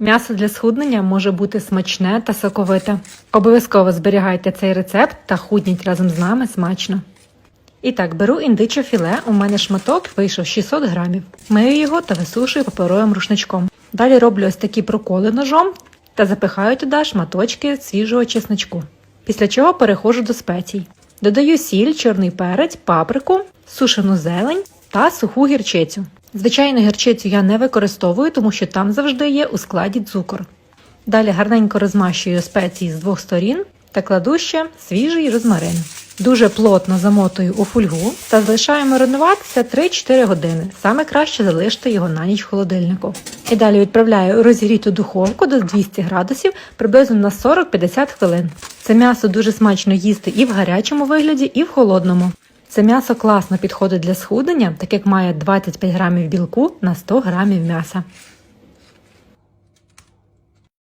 М'ясо для схуднення може бути смачне та соковите. Обов'язково зберігайте цей рецепт та худніть разом з нами смачно. І так, беру індиче філе, у мене шматок вийшов 600 грамів. Мию його та висушую паперовим рушничком. Далі роблю ось такі проколи ножом та запихаю туди шматочки свіжого чесночку. Після чого переходжу до спецій. Додаю сіль, чорний перець, паприку, сушену зелень та суху гірчицю. Звичайну гірчицю я не використовую, тому що там завжди є у складі цукор. Далі гарненько розмащую спеції з двох сторін та кладу ще свіжий розмарин. Дуже плотно замотую у фольгу та залишаю маринуватися 3-4 години. Саме краще залишити його на ніч в холодильнику. І далі відправляю розігріту духовку до 200 градусів приблизно на 40-50 хвилин. Це м'ясо дуже смачно їсти і в гарячому вигляді, і в холодному. Це м'ясо класно підходить для схуднення, так як має 25 грамів білку на 100 грамів м'яса.